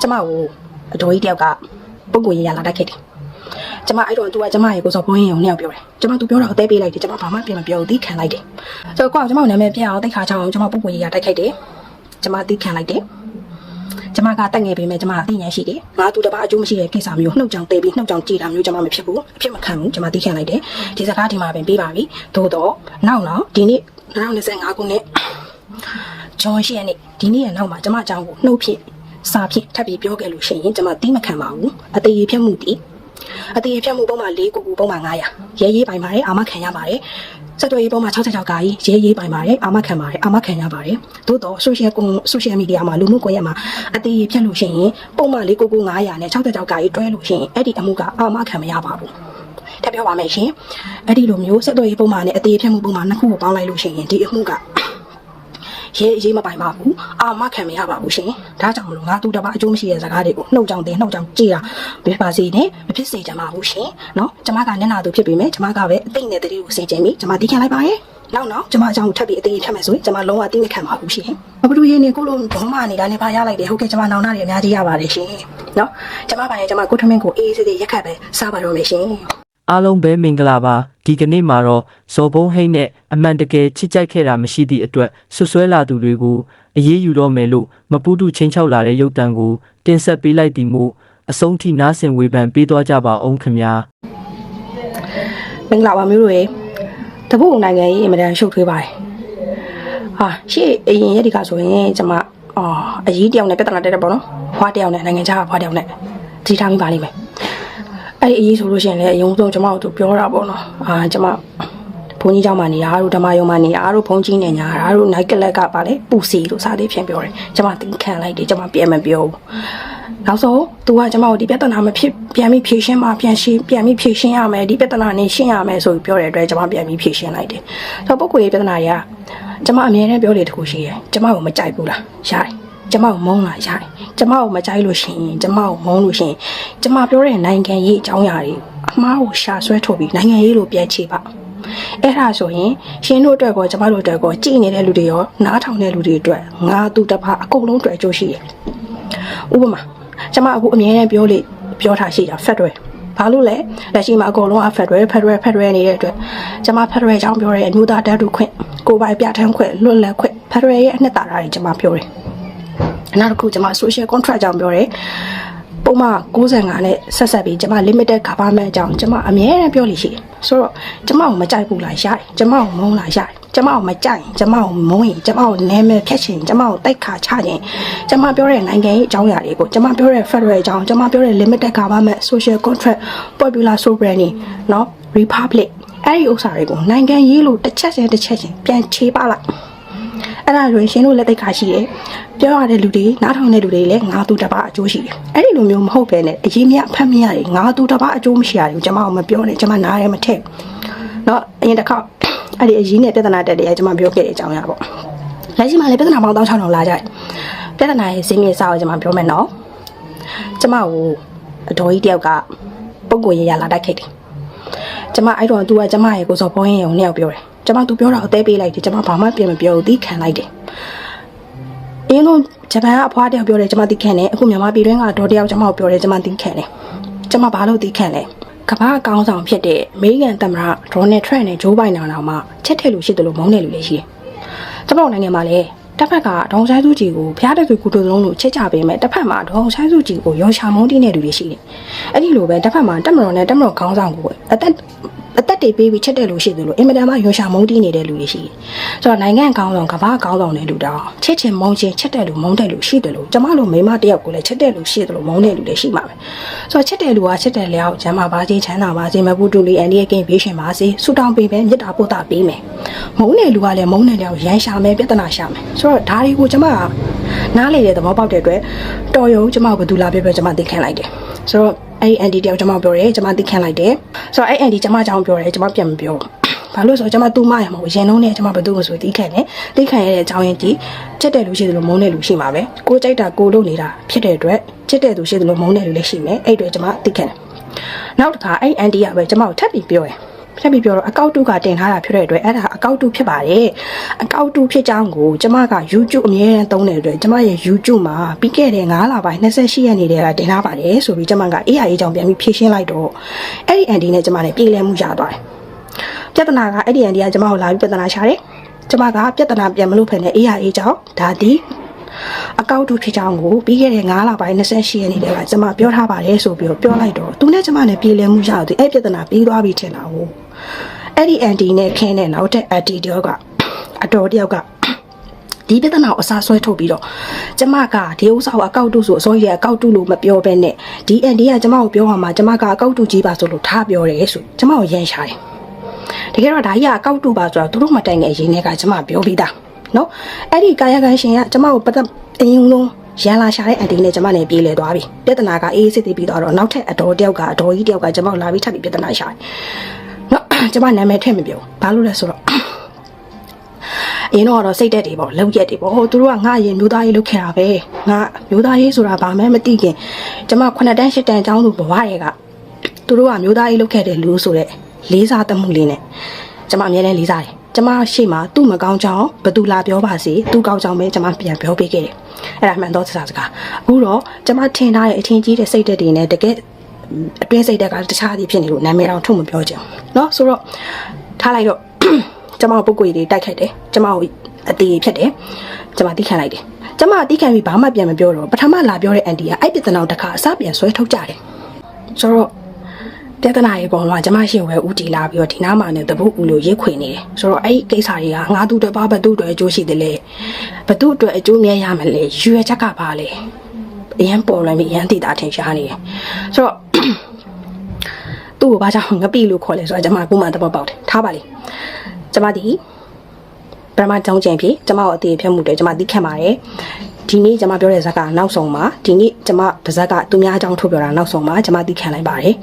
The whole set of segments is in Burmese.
ကျမကိုအတော်ကြီးတယောက်ကပုံကိုရရလာတိုက်ခဲ့တယ်ကျမအဲ့တော့ तू ကကျမရဲ့ကိုစော်ဘွင်းရင်ကိုနှစ်ယောက်ပြောတယ်ကျမ तू ပြောတာကိုတဲပေးလိုက်တယ်ကျမဘာမှပြင်မပြောဘူးသီးခံလိုက်တယ်ဆိုတော့ကိုကကျမကိုနာမည်ပြအောင်တိတ်ခါချအောင်ကျမပုံကိုရရတိုက်ခိုက်တယ်ကျမသီးခံလိုက်တယ်ကျမကတက်ငယ်ပေမဲ့ကျမအသိဉာဏ်ရှိတယ်ငါသူတစ်ပါးအကျိုးမရှိတဲ့ကိစ္စမျိုးနှုတ်ကြောင်တေးပြီးနှုတ်ကြောင်ကြည်တာမျိုးကျမမဖြစ်ဘူးအဖြစ်မခံဘူးကျမသီးခံလိုက်တယ်ဒီစကားဒီမှာပင်ပြီးပါပြီသို့တော့နောက်တော့ဒီနေ့2025ခုနှစ်ဂျွန်ရှိရနေ့ဒီနေ့ရဲ့နောက်မှာကျမအကြောင်းကိုနှုတ်ဖြစ် စာဖြစ်ထပ်ပြီးပြောခဲ့လို့ရှိရင်ကျမသီးမခံပါဘူးအသေးဖြတ်မှုတည်အသေးဖြတ်မှုပုံမှန်၄ခုခုပုံမှန်900ရဲရေးပိုင်ပါတယ်အာမခံရပါတယ်စက်တော်ရေးပုံမှန်66ကာကြီးရဲရေးပိုင်ပါတယ်အာမခံပါတယ်အာမခံရပါတယ်သို့တော့ social ကွန် social media မှာလူမှုကွန်ရက်မှာအသေးဖြတ်လို့ရှိရင်ပုံမှန်၄ခုခု900နဲ့66ကာကြီးတွဲလို့ရှိရင်အဲ့ဒီအမှုကအာမခံမရပါဘူးထပ်ပြောပါမယ်ရှင်အဲ့ဒီလိုမျိုးစက်တော်ရေးပုံမှန်နဲ့အသေးဖြတ်မှုပုံမှန်နှစ်ခုကိုပေါင်းလိုက်လို့ရှိရင်ဒီအမှုက ရဲအရေးမပိုင်ပါဘူးအာမခံမရပါဘူးရှင်ဒါကြောင့်မလို့ငါသူတစ်ပါးအကျိုးမရှိတဲ့စကားတွေကိုနှုတ်ကြောင်တင်နှုတ်ကြောင်ကြည်တာဘယ်ပါစေနဲ့မဖြစ်စေချင်ပါဘူးရှင်နော်ကျမကမျက်နှာသူဖြစ်ပေမဲ့ကျမကပဲအသိနဲ့တတိကိုစင်ကြင်ပြီးကျမတီးခံလိုက်ပါရဲ့နောက်နောက်ကျမအကြောင်းကိုထပ်ပြီးအသိဖြတ်မယ်ဆိုရင်ကျမလုံးဝတိမခံပါဘူးရှင်ဘဘလူရင်းနေကိုလိုဘောမနေတာလည်းပါရလိုက်တယ်ဟုတ်ကဲ့ကျမနောင်နာတွေအများကြီးရပါတယ်ရှင်နော်ကျမပါရင်ကျမကိုထမင်းကိုအေးအေးဆေးဆေးရက်ခတ်ပဲစားပါတော့မယ်ရှင် အားလုံးပဲမင်္ဂလာပါဒီကနေ့မှာတော့ဇော်ဘုံဟိတ်နဲ့အမှန်တကယ်ချစ်ကြိုက်ခဲ့တာမရှိသည့်အတွက်ဆွဆွဲလာသူတွေကိုအရေးယူတော့မယ်လို့မပူးတူချင်းချောက်လာတဲ့ရုပ်တံကိုတင်ဆက်ပေးလိုက်သည်မို့အဆုံးထိနားဆင်ဝေဖန်ပေးသွားကြပါအောင်ခင်ဗျာမင်္ဂလာပါမျိုးတို့ရေတပုတ်နိုင်ငံကြီးအင်မတန်ရှုပ်ထွေးပါတယ်ဟာရှေ့အရင်ရက်ဒီကဆိုရင်ကျွန်မအော်အကြီးတယောက်နဲ့ပြဿနာတက်တယ်ပေါ့နော်ဖွားတယောက်နဲ့နိုင်ငံခြားကဖွားတယောက်နဲ့ကြီးထားမိပါလိမ့်မယ် အဲ့အရေးဆိုလို့ရှိရင်လည်းအရင်ဆုံးကျွန်မတို့ပြောတာပေါ့နော်အာကျွန်မဘုန်းကြီးကျောင်းမှာနေရတို့ဓမ္မယုံမှာနေရတို့ဘုန်းကြီးနေညာတို့နိုင်ကလက်ကပါလေပူစီလို့စာလေးဖြန့်ပြောတယ်ကျွန်မသင်ခံလိုက်တယ်ကျွန်မပြန်မပြောဘူးနောက်ဆုံး तू ကကျွန်မတို့ဒီပြဿနာမဖြစ်ပြန်ပြီးဖြေရှင်းမှာပြန်ရှင်းပြန်ပြီးဖြေရှင်းရမယ်ဒီပြဿနာနဲ့ရှင်းရမယ်ဆိုပြီးပြောတဲ့အတွက်ကျွန်မပြန်ပြီးဖြေရှင်းလိုက်တယ်ဆိုတော့ပုဂ္ဂိုလ်ရဲ့ပြဿနာတွေကကျွန်မအမြဲတမ်းပြောနေတခုရှိရယ်ကျွန်မကိုမကြိုက်ဘူးလားရတယ်ကျွန်မကိုမုန်းလားရတယ် ကျမကိုမကြိုက်လို့ရှိရင်ကျမကိုမုန်းလို့ရှိရင်ကျမပြောတဲ့နိုင်ငံရေးအကြောင်းအရာတွေအမားကိုရှာဆွဲထုတ်ပြီးနိုင်ငံရေးလိုပြန်ချေပါအဲ့ဒါဆိုရင်ရှင်တို့အတွက်ကောကျမတို့အတွက်ကောကြည်နေတဲ့လူတွေရောနားထောင်တဲ့လူတွေအတွက်ငါသူတစ်ပါးအကုန်လုံးအတွက်အကျိုးရှိတယ်ဥပမာကျမအခုအမြဲတမ်းပြောလေပြောထားရှိတာ Federal ဘာလို့လဲလက်ရှိမှာအကုန်လုံးအ Federal Federal Federal နေတဲ့အတွက်ကျမ Federal အကြောင်းပြောတဲ့အမျိုးသားတန်းတူခွင့်ကိုယ်ပိုင်ပြဋ္ဌာန်းခွင့်လွတ်လပ်ခွင့် Federal ရဲ့အနှစ်သာရတွေကျမပြောတယ် နောက်တစ်ခုကျွန်မ social contract ကြောင့်ပြောတယ်ပုံမှန်65နဲ့ဆက်ဆက်ပြီးကျွန်မ limited government အကြောင်းကျွန်မအမြဲတမ်းပြောလို့ရှိတယ်ဆိုတော့ကျွန်မကိုမကြိုက်ဘူးလားရတယ်ကျွန်မကိုမုန်းလားရတယ်ကျွန်မကိုမကြိုက်ရင်ကျွန်မကိုမုန်းရင်ကျွန်မကိုနာမည်ဖြတ်ချင်ကျွန်မကိုတိုက်ခါချရင်ကျွန်မပြောတဲ့နိုင်ငံရေးအကြောင်းအရာတွေကိုကျွန်မပြောတဲ့ federal အကြောင်းကျွန်မပြောတဲ့ limited government social contract popular sovereignty เนาะ republic အဲ့ဒီဥစ္စာတွေကိုနိုင်ငံရေးလို့တစ်ချက်ချင်းတစ်ချက်ချင်းပြန်ခြေပလိုက် အဲ့ဒါဆိုရင်ရှင်တို့လက်သိက္ခာရှိတယ်ပြောရတဲ့လူတွေနားထောင်တဲ့လူတွေလည်းငါသူတပအကျိုးရှိတယ်အဲ့ဒီလိုမျိုးမဟုတ်ပဲနဲ့အရင်မြအဖက်မရတယ်ငါသူတပအကျိုးမရှိရတယ်ကျွန်မကမပြောနဲ့ကျွန်မနားရဲမထက်နော်အရင်တစ်ခေါက်အဲ့ဒီအရင်နဲ့ပြဿနာတက်တယ်ကျွန်မပြောခဲ့တဲ့အကြောင်းရပေါ့လက်ရှိမှာလည်းပြဿနာပေါင်း1600လာကြတယ်ပြဿနာရဲ့ဇင်းမြစ်စာကိုကျွန်မပြောမယ်နော်ကျွန်မကိုအတော်ကြီးတယောက်ကပုံကိုရရလာတိုက်ခိုက်တယ်ကျွန်မအဲ့တော့သူကကျွန်မရဲ့ကိုစော်ဘုန်းရင်ကိုနှစ်ယောက်ပြောတယ် ကျမ तू ပြောတာကိုတဲပေးလိုက်တယ်ကျမဘာမှပြင်မပြောဘူးသီးခံလိုက်တယ်အင်းတို့ဂျပန်ကအဖွားတယောက်ပြောတယ်ကျမသီးခံတယ်အခုမြန်မာပြည်တွင်းကဒေါ်တယောက်ကျမကိုပြောတယ်ကျမသီးခံတယ်ကျမဘာလို့သီးခံလဲကမ္ဘာအကောင်းဆောင်ဖြစ်တဲ့အမေရိကန်သမ္မတဒေါ်နယ်ထရန့်နဲ့ဂျိုးဘိုင်ဒန်တော်မှချက်ထည့်လို့ရှိတယ်လို့မုန်းတယ်လို့လည်းရှိတယ်ကျမတို့နိုင်ငံမှာလည်းတစ်ဖက်ကဒေါန်ဆိုင်စုကြည်ကိုဖျားတဲ့သူကုတုလုံးလို့ချက်ကြပေးမယ်တစ်ဖက်မှာဒေါန်ဆိုင်စုကြည်ကိုရောရှာမုန်းတင်းတဲ့လူတွေရှိတယ်အဲ့ဒီလိုပဲတစ်ဖက်မှာတက်မတော်နဲ့တက်မတော်ခေါင်းဆောင်ကိုအသက် အသက်တွေပေးပြီးချက်တဲ့လူရှိတယ်လို့အင်မတန်မှရောရှာမုန်းတင်းနေတဲ့လူတွေရှိတယ်ဆိုတော့နိုင်ငံကောင်းဆောင်ကမ္ဘာကောင်းဆောင်တဲ့လူတောင်ချက်ချင်မုန်းချင်းချက်တဲ့လူမုန်းတဲ့လူရှိတယ်လို့ကျမတို့မိမတယောက်ကိုလည်းချက်တဲ့လူရှိတယ်လို့မုန်းတဲ့လူတွေရှိမှာပဲဆိုတော့ချက်တဲ့လူကချက်တဲ့လျောက်ကျမ်းမာပါစေချမ်းသာပါစေမပူတူလီအန်ဒီရဲ့ကင်းဘေးရှင်ပါစေဆူတောင်းပေးမယ်မေတ္တာပို့တာပေးမယ်မုန်းတဲ့လူကလည်းမုန်းတဲ့လျောက်ရန်ရှာမယ်ပြဿနာရှာမယ်ဆိုတော့ဒါတွေကိုကျမကနားလေတဲ့သဘောပေါက်တဲ့အတွက်တော်ရုံကျမကဘယ်သူလာပြပြကျမသိခံလိုက်တယ်ဆိုတော့ အဲ့ဒီအန်ဒီတယောက်ကျမပြောတယ်ကျမသိခံလိုက်တယ်ဆိုတော့အဲ့အန်ဒီကျမကြောင်းပြောတယ်ကျမပြန်မပြောဘူးဘာလို့ဆိုတော့ကျွန်မတူမရမှာရင်လုံးနဲ့ကျွန်မဘယ်သူမှဆိုတီးခံတယ်တီးခံရတဲ့အကြောင်းရင်းဒီချက်တဲ့လူရှိတယ်လို့မုန်းတဲ့လူရှိမှာပဲကိုကြိုက်တာကိုလုပ်နေတာဖြစ်တဲ့အတွက်ချက်တဲ့သူရှိတယ်လို့မုန်းတဲ့လူလည်းရှိမယ်အဲ့အတွက်ကျွန်မတီးခံတယ်နောက်တစ်ခါအဲ့အန်တီကပဲကျွန်မကိုထပ်ပြီးပြောတယ် ထပ်ပြီးပြောတော့အကောက်တုကတင်ထားတာဖြစ်တဲ့အတွက်အဲ့ဒါအကောက်တုဖြစ်ပါတယ်အကောက်တုဖြစ်ကြောင်းကိုကျမက YouTube အမြဲတမ်းသုံးတဲ့အတွက်ကျမရဲ့ YouTube မှာပြီးခဲ့တဲ့9လပိုင်း28ရက်နေ့တည်းကတင်ထားပါတယ်ဆိုပြီးကျမက AI အကြောင်းပြန်ပြီးဖြည့်ရှင်းလိုက်တော့အဲ့ဒီ anti နဲ့ကျမနဲ့ပြေးလဲမှုရသွားတယ်ပြဿနာကအဲ့ဒီ anti ကကျမကိုလာပြီးပြဿနာရှာတယ်ကျမကပြဿနာပြန်မလို့ဖက်နဲ့ AI အကြောင်းဒါဒီအကောက်တုဖြစ်ကြောင်းကိုပြီးခဲ့တဲ့9လပိုင်း28ရက်နေ့တည်းကကျမပြောထားပါတယ်ဆိုပြီးတော့ပြောလိုက်တော့သူနဲ့ကျမနဲ့ပြေးလဲမှုရတော့အဲ့ပြဿနာပြီးသွားပြီထင်တာကို အဲ့ဒီ anti နဲ့ခင်းတဲ့နောက်ထပ် anti တယောက်ကအတော်တယောက်ကဒီပြဿနာကိုအစားဆွဲထုတ်ပြီးတော့ကျမကဒီဥစ္စာကိုအကောက်တုဆိုအစိုးရအကောက်တုလို့မပြောဘဲနဲ့ဒီအန်ဒီကကျမကိုပြောမှာကျမကအကောက်တုကြီးပါဆိုလို့ထားပြောတယ်ဆိုကျမကိုရန်ရှာတယ်တကယ်တော့ဒါကြီးကအကောက်တုပါဆိုတော့သူတို့မတိုင်ငယ်ရင်းနဲ့ကကျမပြောပြီးသားနော်အဲ့ဒီကာယကံရှင်ကကျမကိုပတ်သက်အရင်လုံးရန်လာရှာတဲ့အန်တီနဲ့ကျမနဲ့ပြေးလဲသွားပြီပြဿနာကအေးစစ်တည်ပြီးတော့နောက်ထပ်အတော်တယောက်ကအတော်ကြီးတယောက်ကကျမကိုလာပြီးထပ်ပြီးပြဿနာရှာတယ်နော် ကျမနာမည်ထည့်မပြောဘာလို့လဲဆိုတော့အရင်တော့ကတော့စိတ်တက်တွေပေါ့လုံရက်တွေပေါ့ဟိုသူတို့ကငါရင်မျိုးသားရေးလုပ်ခဲ့တာပဲငါမျိုးသားရေးဆိုတာဘာမှမသိခင်ကျမ9တန်း10တန်းအကြောင်းသူဘဝရဲ့ကသူတို့ကမျိုးသားရေးလုပ်ခဲ့တယ်လူဆိုတဲ့လေးစားတမှုလေးနဲ့ကျမအမြဲတမ်းလေးစားတယ်ကျမရှေ့မှာသူ့မကောင်းကြောင်းဘသူလာပြောပါစေသူ့ကောင်းကြောင်းပဲကျမပြန်ပြောပေးခဲ့တယ်အဲ့ဒါမှန်တော့စကားစကားအခုတော့ကျမထင်ထားတဲ့အထင်ကြီးတဲ့စိတ်တက်တွေနဲ့တကယ် အတွင်းစိတ်တက်ကတခြားစီဖြစ်နေလို့နာမည်တော့ထုတ်မပြောချင်ဘူးเนาะဆိုတော့ထားလိုက်တော့ ကျမပုတ်ကွေတွေတိုက်ခိုက်တယ်ကျမကိုအသေးဖြစ်တယ်ကျမတိခံလိုက်တယ်ကျမတိခံပြီးဘာမှပြန်မပြောတော့ပထမလာပြောတဲ့အန်တီကအဲ့ပြဿနာကိုတစ်ခါအစပြန်ဆွဲထုတ်ကြတယ်ဆိုတော့ပြဿနာရေပေါ်မှာကျမရှိဝဲဦးတီလာပြီးတော့ဒီနားမှာနဲ့တပုတ်ဦးလို့ရိတ်ခွေနေတယ်ဆိုတော့အဲ့ဒီကိစ္စတွေကငါသူတစ်ပါးဘသူအတွက်အကျိုးရှိတယ်လေဘသူအတွက်အကျိုးမြတ်ရမယ်လေရွယ်ချက်ကပါလေ အရန်ပေါ်လာပြီးအရန်တည်တာထင်ရှားနေတယ်ဆိုတော့သူ့ကိုဘာကြောင့်ငပိလို့ခေါ်လဲဆိုတော့ကျမကမှတပတ်ပေါက်တယ်ထားပါလေကျမဒီပရမကြောင်းကျင်ဖြစ်ကျမကိုအသေးဖြတ်မှုတယ်ကျမသိခံပါတယ်ဒီနေ့ကျမပြောတဲ့ဇက်ကနောက်ဆုံးမှာဒီနေ့ကျမဗဇက်ကသူများအကြောင်းထုတ်ပြောတာနောက်ဆုံးမှာကျမသိခံလိုက်ပါတယ်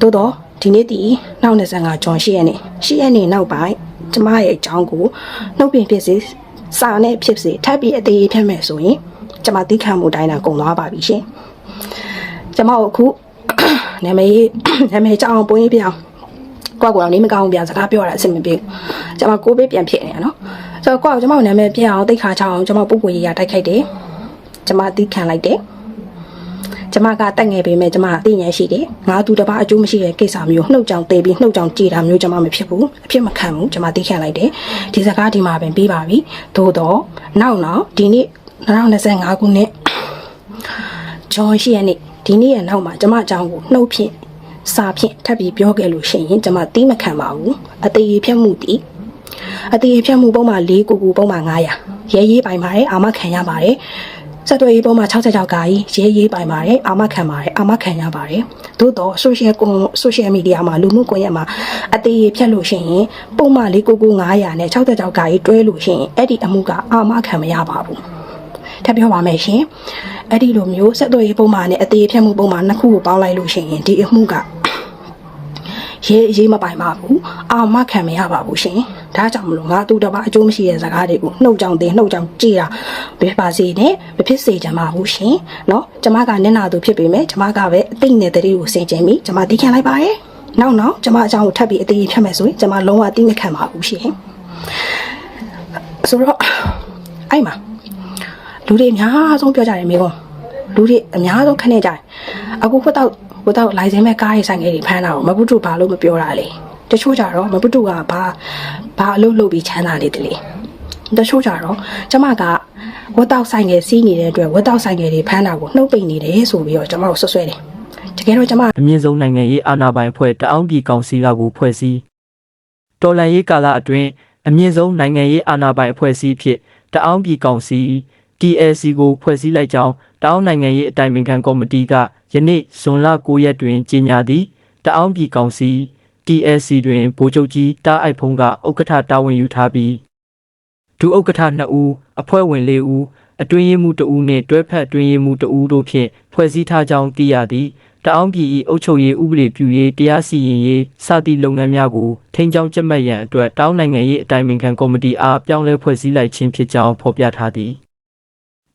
သို့တော့ဒီနေ့ဒီနောက်25ဂျွန်8ရက်နေ့8ရက်နေ့နောက်ပိုင်းကျမရဲ့အကြောင်းကိုနှုတ်ပြင်ဖြစ်စေစာနဲ့ဖြစ်စေထပ်ပြီးအသေးဖြတ်မယ်ဆိုရင် ကျမသိခံမှုတိုင်းတာကုန်သွားပါပြီရှင်ကျမတို့အခုနာမည်နာမည်ကြောင်ပွင့်ပြအောင်ကိုယ့်ကိုယ်တော့နေမကောင်းဘူးဗျာစကားပြောရတာအဆင်မပြေဘူးကျွန်မကိုဘေးပြန်ဖြစ်နေရနော်ဆိုတော့ကိုယ့်ကိုကျွန်မနာမည်ပြအောင်တိတ်ခါချအောင်ကျွန်မပုပ်ပွေရတိုက်ခိုက်တယ်ကျွန်မတိခံလိုက်တယ်ကျွန်မကတက်ငယ်ပေမဲ့ကျွန်မအသိဉာဏ်ရှိတယ်ငါသူတစ်ပါးအကျိုးမရှိတဲ့ကိစ္စမျိုးနှုတ်ကြောင်တေးပြီးနှုတ်ကြောင်ကြည်တာမျိုးကျွန်မမဖြစ်ဘူးအဖြစ်မခံဘူးကျွန်မသိခံလိုက်တယ်ဒီစကားဒီမှာပင်ပြီးပါပြီသို့တော့နောက်နောက်ဒီနေ့ 2025ခုနှစ်ဂျွန်ရှိရနေ့ဒီနေ့ရဲ့နောက်မှာကျမအကြောင်းကိုနှုတ်ဖြင့်စာဖြင့်ထပ်ပြီးပြောခဲ့လို့ရှိရင်ကျမတီးမခံပါဘူးအသေးဖြတ်မှုတီးအသေးဖြတ်မှုပုံမှန်၄ကိုကိုပုံမှန်900ရဲရေးပိုင်ပါတယ်အာမခံရပါတယ်ဆက်သွယ်ရေးပုံမှန်66ကာကြီးရဲရေးပိုင်ပါတယ်အာမခံပါတယ်အာမခံရပါတယ်သို့တော့ social ကွန် social media မှာလူမှုကွန်ရက်မှာအသေးဖြတ်လို့ရှိရင်ပုံမှန်၄ကိုကို900နဲ့66ကာကြီးတွဲလို့ရှိရင်အဲ့ဒီအမှုကအာမခံမရပါဘူး ထပ်ပြောပါမယ်ရှင်အဲ့ဒီလိုမျိုးဆက်သွယ်ရေးပုံမှန်နဲ့အသေးဖြတ်မှုပုံမှန်နှစ်ခုကိုပေါင်းလိုက်လို့ရှိရင်ဒီအမှုကရေးရေးမပိုင်ပါဘူးအာမခံမရပါဘူးရှင်ဒါကြောင့်မလို့ငါသူတစ်ပါးအကျိုးမရှိတဲ့ဇာတ်ကားတွေကိုနှုတ်ကြောင်တင်နှုတ်ကြောင်ကြည်တာဘယ်ပါစေနဲ့မဖြစ်စေချင်ပါဘူးရှင်เนาะကျမကနင့်နာသူဖြစ်ပေမဲ့ကျမကပဲအသိနဲ့တတိကိုစင်ကြင်ပြီးကျမတီးခံလိုက်ပါတယ်နောက်နောက်ကျမအကြောင်းကိုထပ်ပြီးအသေးဖြတ်မယ်ဆိုရင်ကျမလုံးဝတီးမခံပါဘူးရှင်ဆိုတော့အဲ့မှာ လူတွေအများဆုံးပြောကြတယ်မိကုန်းလူတွေအများဆုံးခနဲ့ကြတယ်အခုခွတ်တော့ခွတ်တော့လိုင်စင်မဲ့ကားရေးဆိုင်ငယ်တွေဖမ်းတာတော့မပုတုဘာလို့မပြောတာလေတချို့ကြတော့မပုတုကဘာဘာအလုပ်လုပ်ပြီးချမ်းသာနေတယ်လေတချို့ကြတော့ကျမကဝတ်တော့ဆိုင်ငယ်စီးနေတဲ့အတွက်ဝတ်တော့ဆိုင်ငယ်တွေဖမ်းတာကိုနှုတ်ပိတ်နေတယ်ဆိုပြီးတော့ကျမတို့ဆွဆွဲတယ်တကယ်တော့ကျမအမြင့်ဆုံးနိုင်ငံရေးအာဏာပိုင်အဖွဲ့တအောင်းပြည်ကောင်စီကကိုဖွဲ့စည်းတော်လှန်ရေးကာလအတွင်းအမြင့်ဆုံးနိုင်ငံရေးအာဏာပိုင်အဖွဲ့အစည်းဖြစ်တအောင်းပြည်ကောင်စီ TLC ကိုဖွဲ့စည်းလိုက်ကြောင်းတအောင်းနိုင်ငံရေးအတိုင်ပင်ခံကော်မတီကယနေ့ဇွန်လ9ရက်တွင်ကြေညာသည်တအောင်းပြည်ကောင်စီ TLC တွင်ဗိုလ်ချုပ်ကြီးတားအိုက်ဖုံးကဥက္ကဋ္ဌတာဝန်ယူထားပြီးဒုဥက္ကဋ္ဌ2ဦးအဖွဲ့ဝင်4ဦးအတွင်းရေးမှူး2ဦးနှင့်တွဲဖက်အတွင်းရေးမှူး2ဦးတို့ဖြင့်ဖွဲ့စည်းထားကြောင်းသိရသည်တအောင်းပြည်၏အုပ်ချုပ်ရေးဥပဒေပြုရေးတရားစီရင်ရေးစသည့်လုပ်ငန်းများကိုထိန်းကျောင်းကျက်မှတ်ရန်အတွက်တောင်းနိုင်ငံရေးအတိုင်ပင်ခံကော်မတီအားပြောင်းလဲဖွဲ့စည်းလိုက်ခြင်းဖြစ်ကြောင်းဖော်ပြထားသည်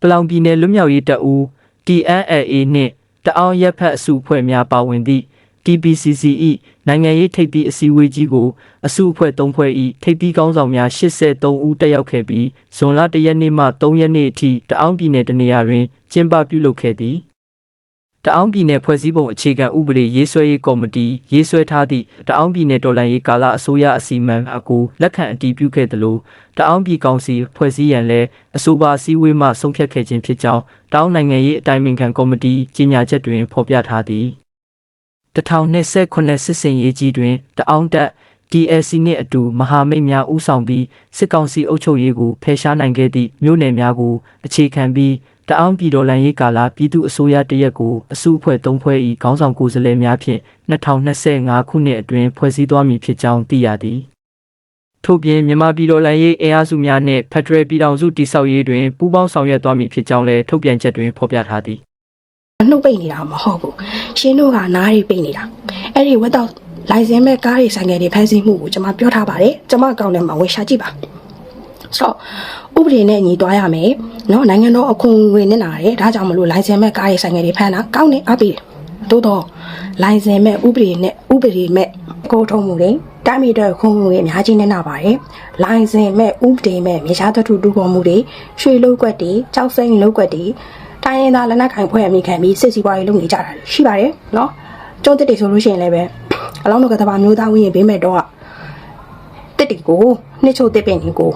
ပလောင်ပြည်နယ်လွတ်မြောက်ရေးတပ်ဦး TNLA နှင့်တအောင်းရပ်ဖက်အစုအဖွဲ့များပါဝင်သည့် TPCC ၏နိုင်ငံရေးထိပ်သီးအစည်းအဝေးကြီးကိုအစုအဖွဲ့၃ဖွဲ့၏ထိပ်သီးကောင်းဆောင်များ83ဦးတက်ရောက်ခဲ့ပြီးဇွန်လ1ရက်နေ့မှ3ရက်နေ့အထိတအောင်းပြည်နယ်တနေရာတွင်ကျင်းပပြုလုပ်ခဲ့သည် တအောင်းပြည်နယ်ဖွဲ့စည်းပုံအခြေခံဥပဒေရေးဆွဲရေးကော်မတီရေးဆွဲထားသည့်တအောင်းပြည်နယ်တော်လှန်ရေးကာလအစိုးရအစီအမံအကူလက်ခံအတည်ပြုခဲ့သလိုတအောင်းပြည်ကောင်စီဖွဲ့စည်းရန်လည်းအဆိုပါအစည်းအဝေးမှဆုံးဖြတ်ခဲ့ခြင်းဖြစ်ကြောင်းတအောင်းနိုင်ငံရေးအတိုင်းအမြံခံကော်မတီကြီးညာချက်တွင်ဖော်ပြထားသည်1029စစ်စင်ရေးကြီးတွင်တအောင်းတက် TLC နှင့်အတူမဟာမိတ်များဦးဆောင်ပြီးစစ်ကောင်စီအုပ်ချုပ်ရေးကိုဖယ်ရှားနိုင်ခဲ့သည့်မြို့နယ်များကိုအခြေခံပြီး တအောင်းပြည်တော်လှန်ရေးကာလပြည်သူ့အစိုးရတရက်ကိုအစုအဖွဲ့၃ဖွဲ့၏ခေါင်းဆောင်ကိုယ်စားလှယ်များဖြင့်2025ခုနှစ်အတွင်းဖွဲ့စည်းသွားမည်ဖြစ်ကြောင်းသိရသည်ထို့ပြင်မြန်မာပြည်တော်လှန်ရေးအင်အားစုများနှင့်ဖက်ဒရယ်ပြည်ထောင်စုတည်ဆောက်ရေးတွင်ပူးပေါင်းဆောင်ရွက်သွားမည်ဖြစ်ကြောင်းလည်းထုတ်ပြန်ချက်တွင်ဖော်ပြထားသည်နှုတ်ပိတ်နေတာမဟုတ်ဘူးရှင်းတို့ကနားတွေပိတ်နေတာအဲ့ဒီဝက်တော့လိုင်စင်မဲ့ကားတွေဆိုင်ငယ်တွေဖမ်းဆီးမှုကိုကျွန်မပြောထားပါတယ်ကျွန်မအကောင့်ထဲမှာဝင်ရှာကြည့်ပါ ဆိုတော့ဥပဒေနဲ့ညီသွားရမယ်เนาะနိုင်ငံတော်အခွန်ငွေနဲ့နာတယ်ဒါကြောင့်မလို့လိုင်စင်မဲ့ကားတွေဆိုင်ငယ်တွေဖမ်းတာကောင်းတယ်အပိတိုးတော့လိုင်စင်မဲ့ဥပဒေနဲ့ဥပဒေမဲ့ကိုထုံးမှုတွေတိုင်းပြည်အတွက်ခွန်ငွေအများကြီးနဲ့နာပါတယ်လိုင်စင်မဲ့ဥပဒေမဲ့မြေရှားသတ္ထုတူပေါ်မှုတွေရွှေလုတ်ကွက်တွေကြောက်စိမ့်လုတ်ကွက်တွေ တိုင်းရင်းသားလက်နက်ကိုင်ဖွဲ့အမိခံပြီးစစ်စီပွားရေးလုပ်နေကြတာရှိပါတယ်နော်ကျုံးတက်တွေဆိုလို့ရှိရင်လည်းပဲအလောင်းတို့ကတဘာမျိုးသားဝင်းရင်ဘေးမဲ့တော့တက်တီကိုနှစ်ချို့တက်ပင်ကို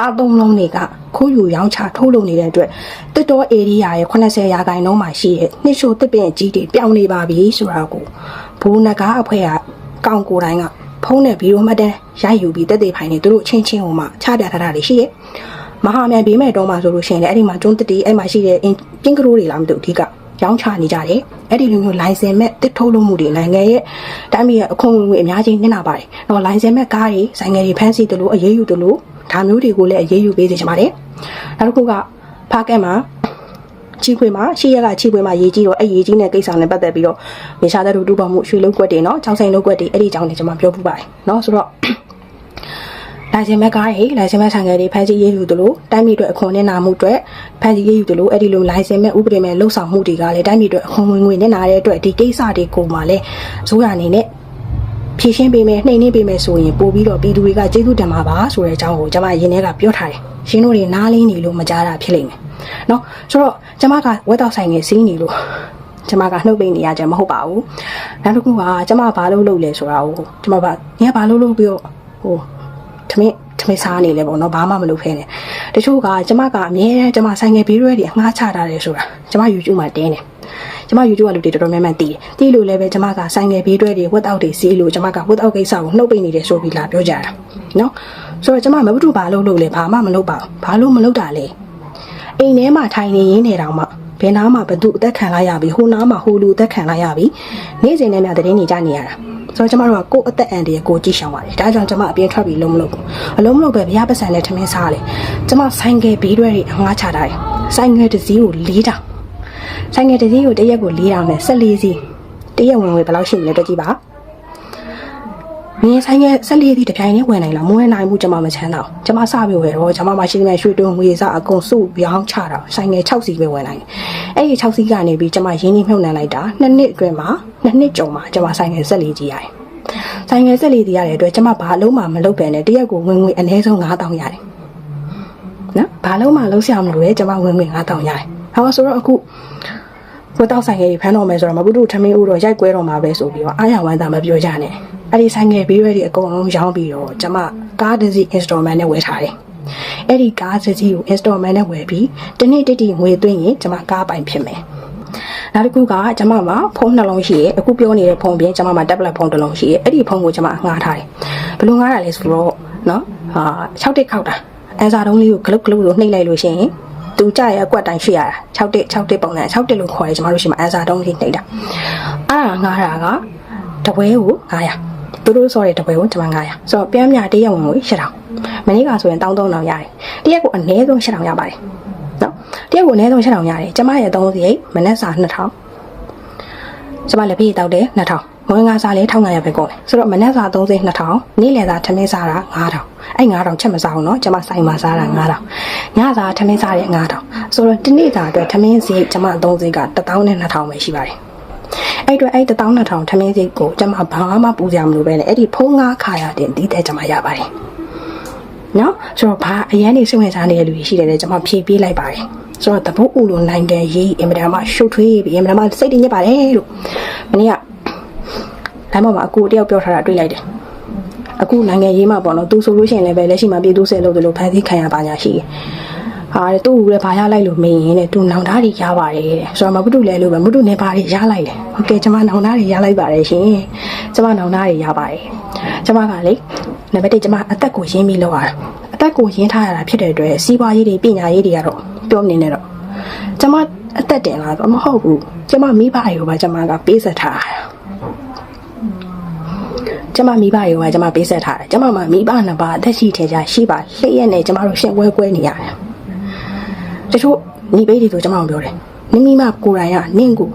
ပါသုံးလုံးတွေကခိုးယူရောင်းချထိုးလုပ်နေတဲ့အတွက်တက်တော်ဧရိယာရဲ့80ရာခိုင်နှုန်းမှာရှိတဲ့နှစ်ချို့တက်ပင်ကြီးတွေပြောင်းနေပါပြီဆိုတာကိုဘိုးနဂါအဖွဲ့ကကောင်းကိုယ်တိုင်းကဖုံးတဲ့ဗီဒီယိုမှတ်တမ်းရိုက်ယူပြီးတက်တေဖိုင်နေသူတို့ချင်းချင်းဟိုမှာချပြထားတာတွေရှိရဲ့မဟာမြိုင်ဘေးမဲ့တော့မှာဆိုလို့ရှိရင်လည်းအဲ့ဒီမှာကျွန်းတက်တီအဲ့မှာရှိတဲ့အင်ပင်းကရိုးတွေလားမသိဘူးအဓိကရောင်းချနေကြတယ်အဲ့ဒီလိုမျိုးလိုင်စင်မဲ့တစ်ထုတ်လို့မှုတွေနိုင်ငံရဲ့တိုင်းပြည်ရဲ့အခွန်ငွေအများကြီးနစ်နာပါတယ်တော့လိုင်စင်မဲ့ကားတွေဆိုင်ငယ်တွေဖမ်းဆီးတယ်လို့အရေးယူတယ်လို့ ဒါမျိုးတွေကိုလည်းအရေးယူပေးစေချင်ပါတယ်နောက်တစ်ခုကဖားကက်မှာချီခွေမှာရှေ့ရကချီခွေမှာရေကြီးတော့အဲ့ရေကြီးနဲ့ကိစ္စနဲ့ပတ်သက်ပြီးတော့မြေရှားတဲ့တူပေါမှုရွှေလုံးကွက်တွေနော်ချောင်းဆိုင်လုံးကွက်တွေအဲ့ဒီအကြောင်းတွေကျွန်မပြောပြပါတယ်နော်ဆိုတော့လိုင်စင်မက်ကားဟေးလိုင်စင်မက်ဆိုင်ငယ်တွေဖန်ဆီးရေးယူသလိုတိုင်းပြည်အတွက်အခွန်နဲ့နာမှုအတွက်ဖန်ဆီးရေးယူသလိုအဲ့ဒီလိုလိုင်စင်မက်ဥပဒေမဲ့လှုပ်ဆောင်မှုတွေကလည်းတိုင်းပြည်အတွက်အခွန်ဝင်ငွေနဲ့နာတဲ့အတွက်ဒီကိစ္စတွေကိုမှလည်းဇိုးရအနေနဲ့ ဖြည့်ရှင်းပေးမယ်နှိမ်နှင်းပေးမယ်ဆိုရင်ပို့ပြီးတော့ပြည်သူတွေကကျေးဇူးတင်မှာပါဆိုတဲ့အကြောင်းကိုကျွန်မရင်းထဲကပြောထားတယ်ရှင်းတို့တွေနားလင်းနေလို့မကြားတာဖြစ်လိမ့်မယ်နော်ဆိုတော့ကျွန်မကဝက်တော့ဆိုင်ငယ်စီးနေလို့ကျွန်မကနှုတ်ပိတ်နေရကြမဟုတ်ပါဘူးနောက်တစ်ခုကကျွန်မဘာလို့လုပ်လဲဆိုတာကိုကျွန်မကညဘာလို့လုပ်ပြီးတော့ဟိုထမင်းထမင်းစားနေလဲပေါ့နော်ဘာမှမလုပ်ဖဲနဲ့တချို့ကကျမကအမြဲတမ်းကျမဆိုင်ငယ်ဘေးရွဲတွေအငှားချတာတယ်ဆိုတာကျမ YouTube မှာတင်းတယ် ကျမ YouTube ကလူတွေတော်တော်များများသိတယ်သိလို့လည်းပဲကျမကဆိုင်ငယ်ဘေးရွဲတွေဝတ်အောက်တွေစီးလို့ကျမကဝတ်အောက်ကိစ္စကိုနှုတ်ပိတ်နေတယ်ဆိုပြီးလာပြောကြတာနော်ဆိုတော့ကျမမဘုဒ္ဓဘာလို့လုပ်လဲဘာမှမလုပ်ပါဘူးဘာလို့မလုပ်တာလဲအိမ်ထဲမှာထိုင်နေရင်းနေတောင်မှဘယ်နားမှာဘသူအသက်ခံလိုက်ရပြီဟိုနားမှာဟိုလူအသက်ခံလိုက်ရပြီနေ့စဉ်နဲ့များတည်နေကြနေရတာဆိုတော့ကျမတို့ကကိုယ့်အသက်အန္တရာယ်ကိုကြည့်ရှောင်ပါတယ်ဒါကြောင့်ကျမအပြင်းထွက်ပြီးလုံးမလို့ဘူးအလုံးမလို့ပဲဘုရားပတ်စံနဲ့ထမင်းစားလေကျမဆိုင်ငယ်ဘေးတွဲတွေအငှားချတာတယ်ဆိုင်ငယ်တစ်စီးကို၄တောင် ဆိုင်ငယ်တစ်စီးကိုတစ်ရက်ကို၄တောင်နဲ့၁၄စီးတစ်ရက်ဝင်ဝင်ဘယ်လောက်ရှိမလဲတွက်ကြည့်ပါမင်းဆိုင်ငယ်၁၄စီးတစ်ပြိုင်နဲ့ဝင်နိုင်လားမဝင်နိုင်ဘူးကျမမချမ်းတော့ကျမစပြီးဝယ်တော့ကျမမရှိတဲ့ရွှေတွင်းငွေစားအကုန်စုပြောင်းချတာဆိုင်ငယ်6စီးပဲဝင်နိုင်တယ်အဲ့ဒီ6စီးကနေပြီးကျမရင်းနှီးမြှုပ်နှံလိုက်တာနှစ်နှစ်အတွင်းမှာနှစ်နှစ်ကျော်မှာကျမဆိုင်ငယ်၁၄ကြီးရတယ်ဆိုင်ငယ်ဆက်လေးတည်ရတဲ့အတွက်ကျမဘာအလုံးမှမလုပ်ပဲနဲ့တရက်ကိုဝင်ငွေအနည်းဆုံး9000ရတယ်နော်ဘာလုံးမှလုံးဆရာမလို့လေကျမဝင်ငွေ9000ရတယ်ဟောဆိုတော့အခု ကိုတောက်ဆိုင်ငယ်ကြီးဖမ်းတော့မယ်ဆိုတော့မပုတုထမင်းဦးတော့ရိုက်ကွဲတော့မှာပဲဆိုပြီးတော့အားရဝမ်းသာမပြောကြနဲ့အဲ့ဒီဆိုင်ငယ်ဘေးရွယ်တွေအကုန်လုံးရောင်းပြီးတော့ကျမကားတစ်စီး installment နဲ့ဝယ်ထားတယ်အဲ့ဒီကားတစ်စီးကို installment နဲ့ဝယ်ပြီးတနေ့တိတိငွေသွင်းရင်ကျမကားပိုင်ဖြစ်မယ်နောက်တစ်ခုကကျမမှာဖုန်းနှလုံးရှိရဲအခုပြောနေတဲ့ဖုန်းပြင်ကျမမှာ tablet ဖုန်းတစ်လုံးရှိရဲအဲ့ဒီဖုန်းကိုကျမငှားထားတယ်ဘယ်လိုငှားတာလဲဆိုတော့နော်ဟာ6တက်ခောက်တာအန်စာတုံးလေးကိုဂလုတ်ဂလုတ်လို့နှိပ်လိုက်လို့ရှိရင် သူကြရဲ့အကွက်တိုင်းရှိရတာ6တက်6တက်ပုံစံ6တက်လို့ခေါ်ရဲကျမတို့ရှိမှာအန်စာတုံးလေးနှိပ်တာအဲ့ဒါငှားတာကတပွဲကို900သူတို့ဆိုတဲ့တပွဲကိုကျမ900ဆိုတော့ပြန်မြတရက်ဝင်ကို8000မနေ့ကဆိုရင်1300ရတယ်တရက်ကိုအနည်းဆုံး8000ရပါတယ်နော်တရက်ကိုအနည်းဆုံး7000ရတယ်ကျမရဲ့3စီမနက်စာ2000ကျမလက်ပြည့်တောက်တယ်2000 မွေးငါစားလဲ1500ပဲကုန်တယ်ဆိုတော့မနက်စာ3စီ2000နေ့လယ်စာထမင်းစားတာ9000အဲ့9000ချက်မစားဘူးနော်ကျမဆိုင်မှာစားတာ9000ညစာထမင်းစားတယ်9000ဆိုတော့ဒီနေ့စာအတွက်ထမင်းစီကျမ3စီက1000နဲ့2000ပဲရှိပါတယ်အဲ့အတွက်အဲ့12000ထမင်းစိတ်ကိုကျမဘာမှပူကြမလို့ပဲနဲ့အဲ့ဒီဖုံးငါခါရတဲ့ဒီတဲ့ကျမရပါတယ်နော်ဆိုတော့ဘာအရန်နေစိတ်ဝင်စားနေတဲ့လူတွေရှိတယ်လေကျမဖြေပေးလိုက်ပါတယ်ဆိုတော့တပုတ်ဦးလိုနိုင်တဲ့ရေးအင်မတန်မှရှုပ်ထွေးပြီးအင်မတန်မှစိတ်တညစ်ပါတယ်လို့မနေ့က ။လမ်းပေါ်မှာအကူတယောက်ပြောထားတာတွေ့လိုက်တယ်။အခုနိုင်ငံရေးမှာပေါ့နော်သူဆိုလို့ရှိရင်လည်းပဲလက်ရှိမှာပြည်သူဆဲလို့တလို့ဖန်ဆီးခံရပါညာရှိတယ်။ဟာတူဦးလည်းဘာရလိုက်လို့မင်းရင်တဲ့သူနောင်သားတွေရပါတယ်တဲ့ဆိုတော့မဘုတုလဲလို့ပဲမဘုတုနေပါတွေရလိုက်တယ်ဟုတ်ကဲ့ကျမနောင်သားတွေရလိုက်ပါတယ်ရှင်ကျမနောင်သားတွေရပါတယ်ကျမကလေနံပါတ်1ကျမအသက်ကိုရင်းပြီးလောက်ရတာအသက်ကိုရင်းထားရတာဖြစ်တဲ့အတွက်စီးပွားရေးတွေပညာရေးတွေကတော့ပြောမနေနဲ့တော့ကျမအသက်တင်လာတော့မဟုတ်ဘူးကျမမိဘတွေကိုပါကျမကပေးဆက်ထား ကျမမိဘရောကကျမပေးဆက်ထားတယ်ကျမမှာမိဘနှစ်ပါးအသက်ရှိထဲကြရှိပါလျှက်ရက်နဲ့ကျမတို့ရှက်ဝဲကွဲနေရတယ်တချို့ညီပေးတွေဆိုကျမအောင်ပြောတယ်နိမိမကိုယ်တိုင်ကနင့်ကို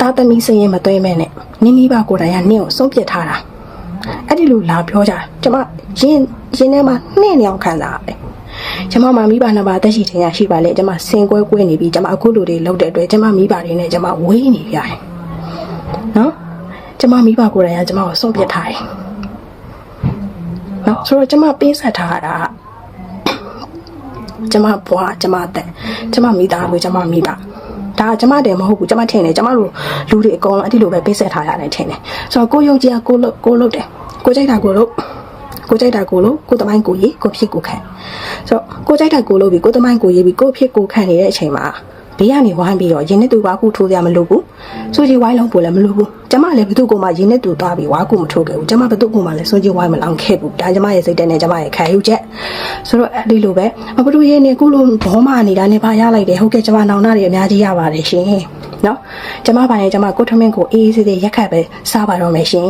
တာသမီစရင်မသွဲမဲနဲ့နိမိဘကိုယ်တိုင်ကနင့်ကိုဆုံးပြစ်ထားတာအဲ့ဒီလိုလာပြောကြကျမရင်ရင်ထဲမှာနှင်းနေအောင်ခံစားရတယ်ကျမမှာမိဘနှစ်ပါးအသက်ရှိထဲကြရှိပါလေကျမစင်ကွဲကွဲနေပြီကျမအခုလိုတွေလုပ်တဲ့အတွက်ကျမမိဘတွေနဲ့ကျမဝေးနေပြရတယ်နော် ကျမမိဘကိုယ်တိုင်ကကျမကိုဆုံးပြစ်ထားတယ်။နော်ဆိုတော့ကျမပေးဆက်ထားတာကကျမဘွားကျမအသက်ကျမမိသားစုကျမမိဘဒါကကျမတည်းမဟုတ်ဘူးကျမထင်တယ်ကျမတို့လူတွေအကုန်လုံးအဲ့ဒီလိုပဲပေးဆက်ထားရတယ်ထင်တယ်။ဆိုတော့ကိုယုံကြည်ကကိုလို့ကိုလို့တယ်ကိုကြိုက်တာကိုလို့ကိုကြိုက်တာကိုလို့ကိုတမိုင်းကိုရေးကိုဖြစ်ကိုခံဆိုတော့ကိုကြိုက်တာကိုလို့ပြီးကိုတမိုင်းကိုရေးပြီးကိုဖြစ်ကိုခံနေတဲ့အချိန်မှာ ဘေးကနေဝိုင်းပြီးတော့ရင်းနဲ့သူဝါကူထိုးကြမလို့ဘူးဆိုကြီးဝိုင်းလုံးပို့လည်းမလို့ဘူးကျမလည်းဘသူ့ကိုမှရင်းနဲ့သူသွားပြီးဝါကူမထိုးခဲ့ဘူးကျမဘသူ့ကိုမှလည်းဆိုကြီးဝိုင်းမလောင်ခဲ့ဘူးဒါကျမရဲ့စိတ်ထဲနဲ့ကျမရဲ့ခံယူချက်ဆိုတော့အဲ့ဒီလိုပဲဘသူရဲ့နေကုလို့ဘောမနေတာနေပါရလိုက်တယ်ဟုတ်ကဲ့ကျမနောင်နာတွေအများကြီးရပါတယ်ရှင်နော်ကျမပါရင်ကျမကိုထမင်းကိုအေးအေးဆေးဆေးရက်ခတ်ပဲစားပါတော့မယ်ရှင်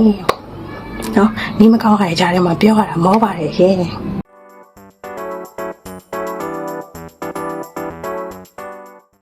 နော်နေမကောင်းရတဲ့ကြားထဲမှာပြောရတာမောပါတယ်ရှင်